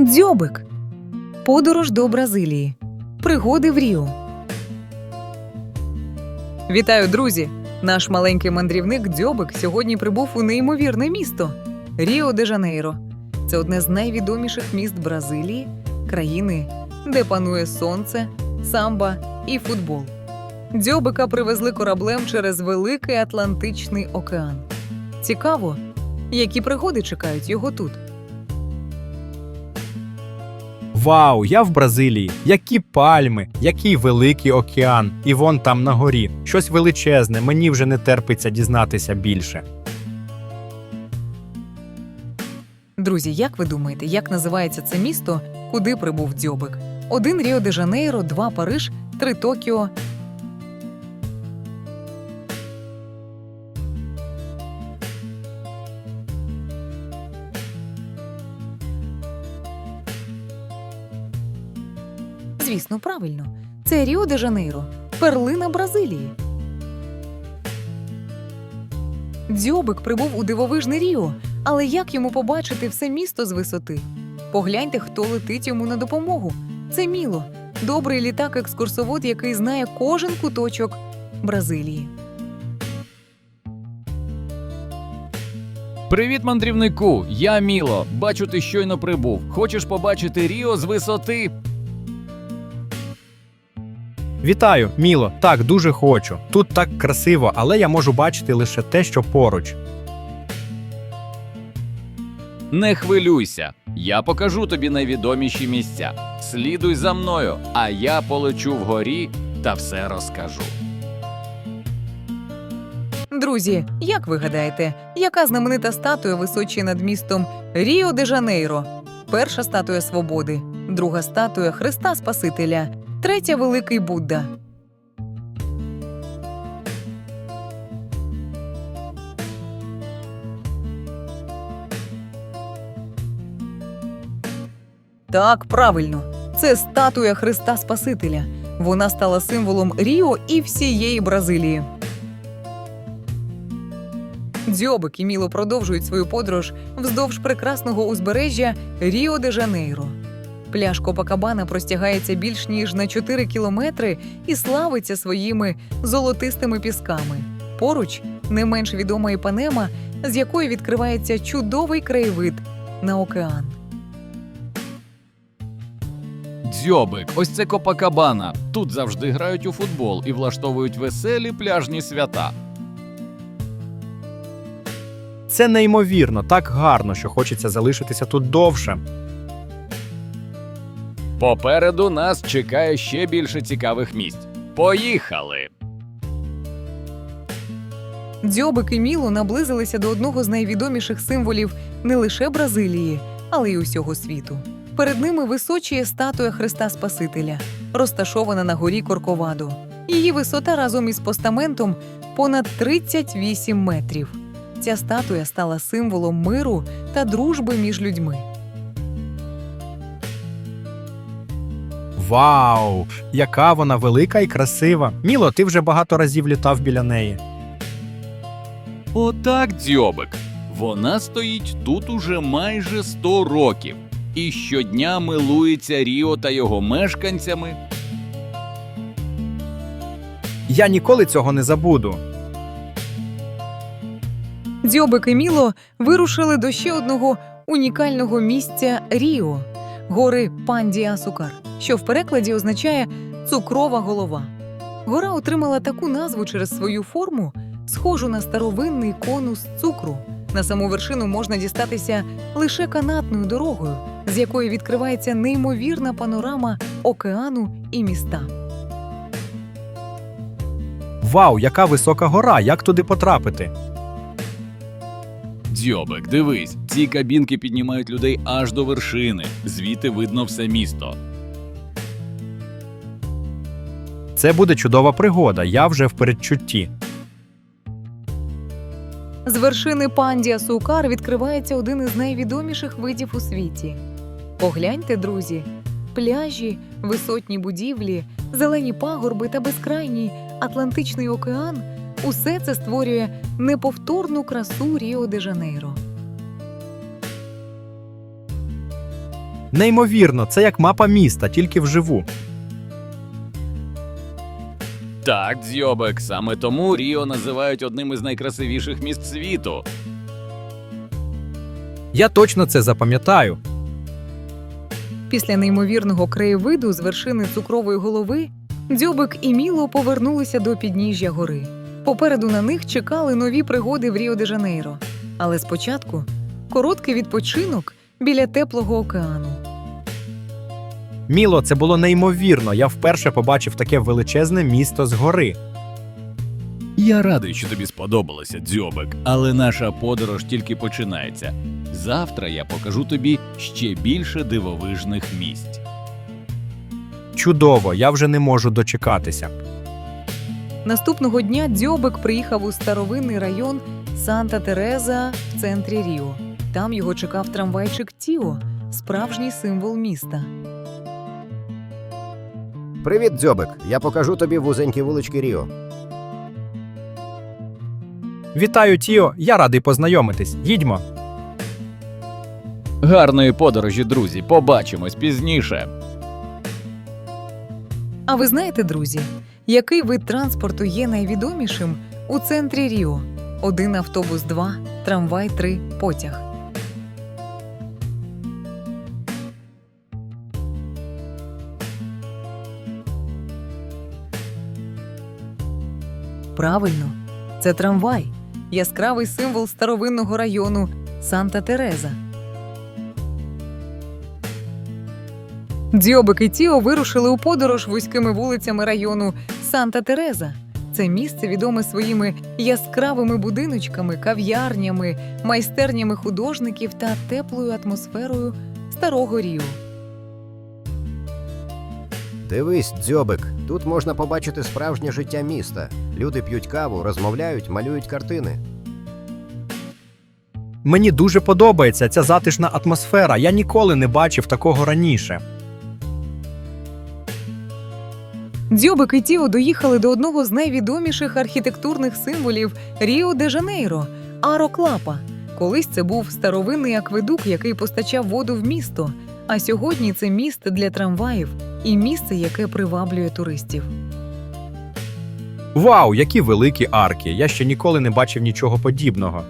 Дзьобик. Подорож до Бразилії. Пригоди в Ріо. Вітаю, друзі! Наш маленький мандрівник Дзьобик сьогодні прибув у неймовірне місто Ріо де Жанейро. Це одне з найвідоміших міст Бразилії, країни, де панує сонце, самба і футбол. Дзьобика привезли кораблем через Великий Атлантичний океан. Цікаво, які пригоди чекають його тут. Вау, я в Бразилії. Які пальми, який великий океан, і вон там на горі. Щось величезне, мені вже не терпиться дізнатися більше. Друзі, як ви думаєте, як називається це місто, куди прибув дзьобик? Один Ріо де Жанейро, два Париж, три Токіо. Звісно, правильно. Це Ріо де Жанейро, перлина Бразилії. Дзьобик прибув у дивовижне Ріо, але як йому побачити все місто з висоти? Погляньте, хто летить йому на допомогу. Це Міло, добрий літак-екскурсовод, який знає кожен куточок Бразилії. Привіт, мандрівнику! Я Міло. Бачу, ти щойно прибув. Хочеш побачити Ріо з висоти? Вітаю, Міло. Так, дуже хочу. Тут так красиво, але я можу бачити лише те, що поруч. Не хвилюйся. Я покажу тобі найвідоміші місця. Слідуй за мною, а я полечу вгорі та все розкажу. Друзі, як ви гадаєте, яка знаменита статуя височить над містом Ріо де Жанейро? Перша статуя свободи, друга статуя Христа Спасителя, третя Великий Будда. Так, правильно. Це статуя Христа Спасителя. Вона стала символом Ріо і всієї Бразилії. Дзьобик і Міло продовжують свою подорож вздовж прекрасного узбережжя Ріо де Жанейро. Пляж Копакабана простягається більш ніж на 4 кілометри і славиться своїми золотистими пісками. Поруч не менш відома Іпанема, з якої відкривається чудовий краєвид на океан. Дзьобик, ось це Копакабана. Тут завжди грають у футбол і влаштовують веселі пляжні свята. Це неймовірно, так гарно, що хочеться залишитися тут довше. Попереду нас чекає ще більше цікавих місць. Поїхали! Дзьобик і Міло наблизилися до одного з найвідоміших символів не лише Бразилії, але й усього світу. Перед ними височіє статуя Христа Спасителя, розташована на горі Корковадо. Її висота разом із постаментом понад 38 метрів. Ця статуя стала символом миру та дружби між людьми. Вау! Яка вона велика і красива. Міло, ти вже багато разів літав біля неї. Отак, дзьобик. Вона стоїть тут уже майже 100 років і щодня милується Ріо та його мешканцями. Я ніколи цього не забуду. Дзьобик і Міло вирушили до ще одного унікального місця Ріо гори Пандіасукар, що в перекладі означає цукрова голова. Гора отримала таку назву через свою форму, схожу на старовинний конус цукру. На саму вершину можна дістатися лише канатною дорогою, з якої відкривається неймовірна панорама океану і міста. Вау, яка висока гора! Як туди потрапити? Дзьобик, дивись, ці кабінки піднімають людей аж до вершини. Звідти видно все місто. Це буде чудова пригода. Я вже в передчутті. З вершини Пандія Сукар відкривається один із найвідоміших видів у світі. Погляньте, друзі, пляжі, висотні будівлі, зелені пагорби та безкрайній Атлантичний океан усе це створює неповторну красу Ріо де Жанейро. Неймовірно, це як мапа міста, тільки вживу. Так, дзьобик, саме тому Ріо називають одним із найкрасивіших міст світу. Я точно це запам'ятаю. Після неймовірного краєвиду з вершини цукрової голови дзьобик і Міло повернулися до підніжжя гори. Попереду на них чекали нові пригоди в Ріо-де-Жанейро. Але спочатку короткий відпочинок біля теплого океану. Міло, це було неймовірно. Я вперше побачив таке величезне місто згори. Я радий, що тобі сподобалося, дзьобик, але наша подорож тільки починається. Завтра я покажу тобі ще більше дивовижних місць. Чудово, я вже не можу дочекатися. Наступного дня дзьобик приїхав у старовинний район Санта Тереза в центрі Ріо. Там його чекав трамвайчик Тіо, справжній символ міста. Привіт, дзьобик. Я покажу тобі вузенькі вулички Ріо. Вітаю, Тіо, я радий познайомитись. Їдьмо. Гарної подорожі, друзі, побачимось пізніше. А ви знаєте, друзі, який вид транспорту є найвідомішим у центрі Ріо? Один автобус, два, трамвай, три, потяг. Правильно, це трамвай, яскравий символ старовинного району Санта Тереза. Дзьобик і Тіо вирушили у подорож вузькими вулицями району Санта Тереза. Це місце відоме своїми яскравими будиночками, кав'ярнями, майстернями художників та теплою атмосферою старого Ріо. Дивись, дзьобик. Тут можна побачити справжнє життя міста. Люди п'ють каву, розмовляють, малюють картини. Мені дуже подобається ця затишна атмосфера. Я ніколи не бачив такого раніше. Дзьобик і Тіо доїхали до одного з найвідоміших архітектурних символів Ріо де Жанейро Аро Клапа. Колись це був старовинний акведук, який постачав воду в місто. А сьогодні це місце для трамваїв і місце, яке приваблює туристів. Вау, які великі арки! Я ще ніколи не бачив нічого подібного.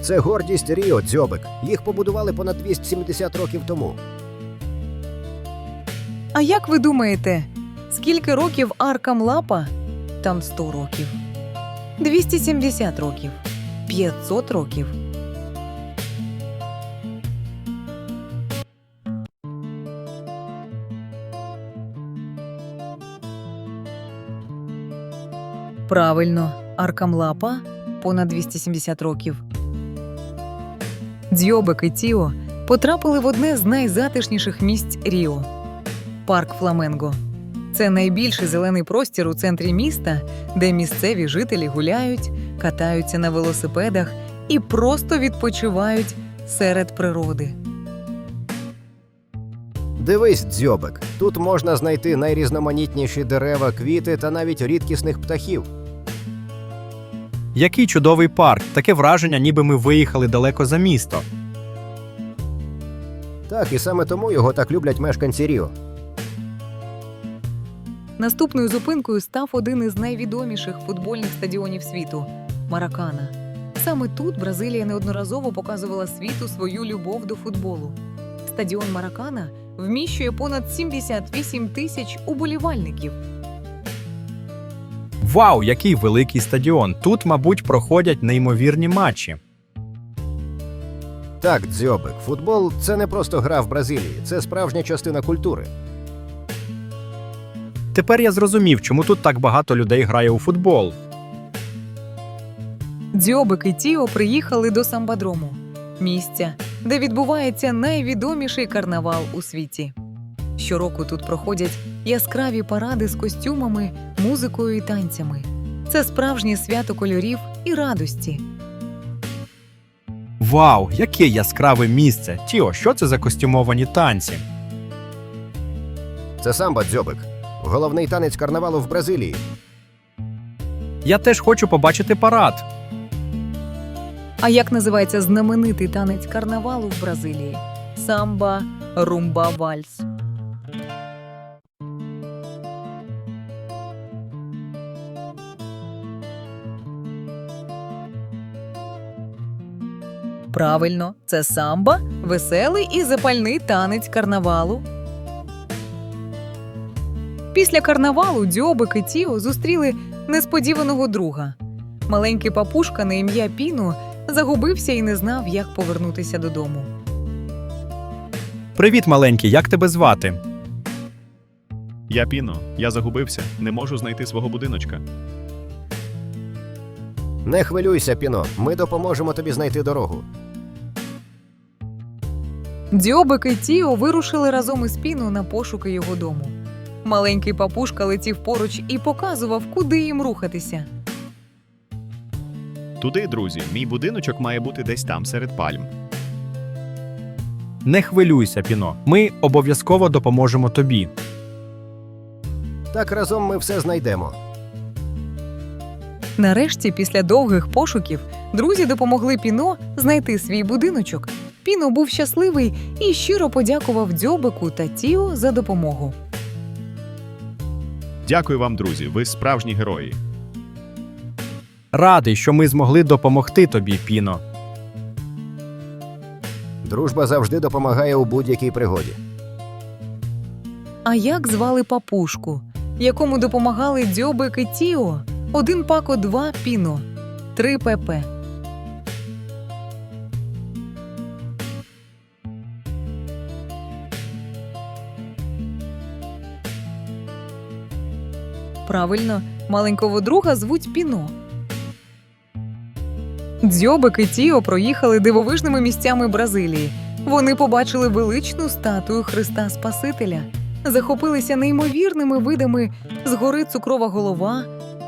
Це гордість Ріо, дзьобик. Їх побудували понад 270 років тому. А як ви думаєте, скільки років аркам лапа? Там 100 років. 270 років. 500 років. Правильно, аркам лапа понад 270 років. Дзьобик і Тіо потрапили в одне з найзатишніших місць Ріо парк Фламенго. Це найбільший зелений простір у центрі міста, де місцеві жителі гуляють, катаються на велосипедах і просто відпочивають серед природи. Дивись, дзьобик. Тут можна знайти найрізноманітніші дерева, квіти та навіть рідкісних птахів. Який чудовий парк! Таке враження, ніби ми виїхали далеко за місто. Так, і саме тому його так люблять мешканці Ріо. Наступною зупинкою став один із найвідоміших футбольних стадіонів світу Маракана. Саме тут Бразилія неодноразово показувала світу свою любов до футболу. Стадіон Маракана вміщує понад 78 тисяч уболівальників. Вау, який великий стадіон! Тут, мабуть, проходять неймовірні матчі. Так, дзьобик. Футбол це не просто гра в Бразилії, це справжня частина культури. Тепер я зрозумів, чому тут так багато людей грає у футбол. Дзьобик і Тіо приїхали до самбадрому місця, де відбувається найвідоміший карнавал у світі. Щороку тут проходять яскраві паради з костюмами, музикою і танцями. Це справжнє свято кольорів і радості. Вау, яке яскраве місце! Тіо, що це за костюмовані танці? Це самба, дзьобик. Головний танець карнавалу в Бразилії. Я теж хочу побачити парад. А як називається знаменитий танець карнавалу в Бразилії? самба, румба, вальс. Правильно, це самба, веселий і запальний танець карнавалу. Після карнавалу Дьобик і Тіо зустріли несподіваного друга. Маленький папушка на ім'я Піно загубився і не знав, як повернутися додому. Привіт, маленький, як тебе звати? Я Піно, я загубився, не можу знайти свого будиночка. Не хвилюйся, Піно. Ми допоможемо тобі знайти дорогу. Дьобик і Тіо вирушили разом із Піно на пошуки його дому. Маленький папушка летів поруч і показував, куди їм рухатися. Туди, друзі, мій будиночок має бути десь там, серед пальм. Не хвилюйся, Піно. Ми обов'язково допоможемо тобі. Так разом ми все знайдемо. Нарешті, після довгих пошуків, друзі допомогли Піно знайти свій будиночок. Піно був щасливий і щиро подякував Дзьобику та Тіо за допомогу. Дякую вам, друзі, ви справжні герої. Радий, що ми змогли допомогти тобі, Піно. Дружба завжди допомагає у будь-якій пригоді. А як звали папушку, якому допомагали Дзьобик і Тіо? Один пако, два Піно, три ПП. Правильно, маленького друга звуть Піно. Дзьобик і Тіо проїхали дивовижними місцями Бразилії. Вони побачили величну статую Христа Спасителя, захопилися неймовірними видами з гори Цукрова голова,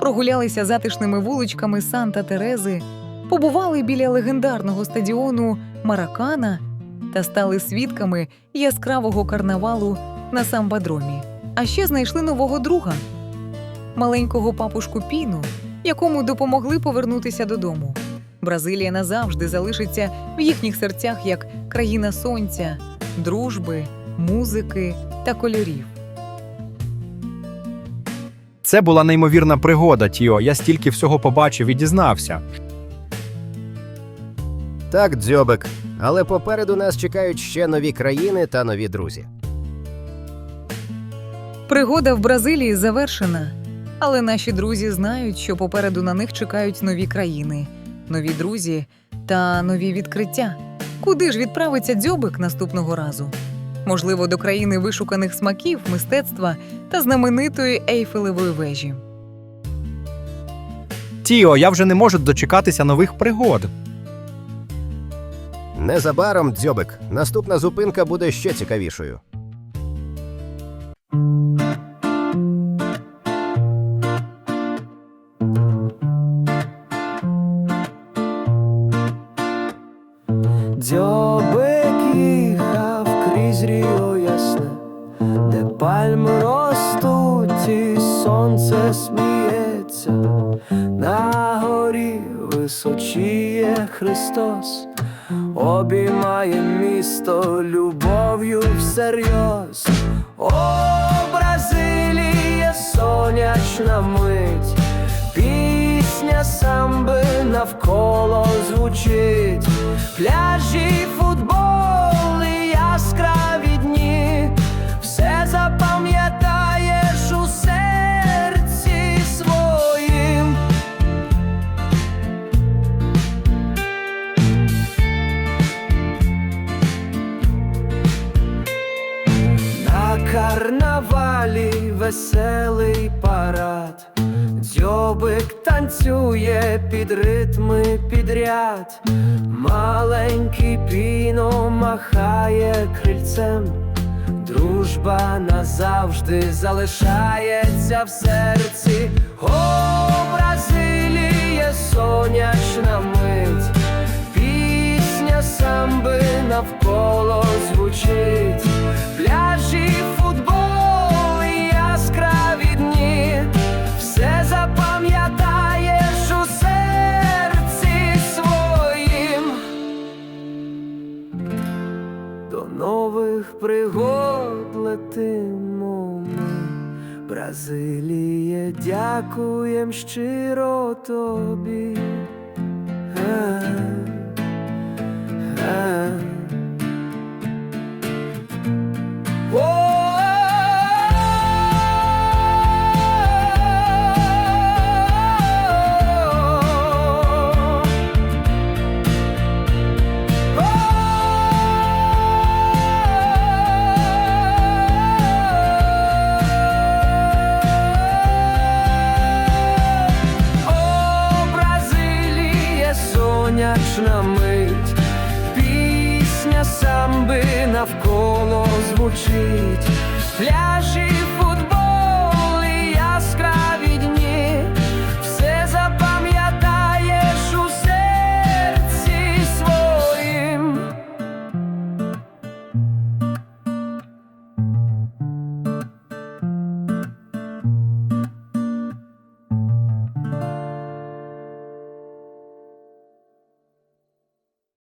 прогулялися затишними вуличками Санта Терези, побували біля легендарного стадіону Маракана та стали свідками яскравого карнавалу на самбадромі. А ще знайшли нового друга маленького папушку Піну, якому допомогли повернутися додому. Бразилія назавжди залишиться в їхніх серцях як країна сонця, дружби, музики та кольорів. Це була неймовірна пригода, Тіо. Я стільки всього побачив і дізнався. Так, дзьобик. Але попереду нас чекають ще нові країни та нові друзі. Пригода в Бразилії завершена, але наші друзі знають, що попереду на них чекають нові країни, нові друзі та нові відкриття. Куди ж відправиться дзьобик наступного разу? Можливо, до країни вишуканих смаків, мистецтва та знаменитої Ейфелевої вежі. Тіо, я вже не можу дочекатися нових пригод. Незабаром, дзьобик, наступна зупинка буде ще цікавішою. Височіє Христос, обіймає місто любов'ю всерйоз. О, Бразилія, сонячна мить, пісня самби навколо звучить, пляжі, футбол карнавалі веселий парад, дзьобик танцює під ритми підряд, маленький піно махає крильцем, дружба назавжди залишається в серці. О, Бразиліє, сонячна мить, пісня самби навколо звучить, пляжі, пригод летимо ми. Бразиліє, дякуєм щиро тобі. Мить, пісня самби навколо звучить, пляжі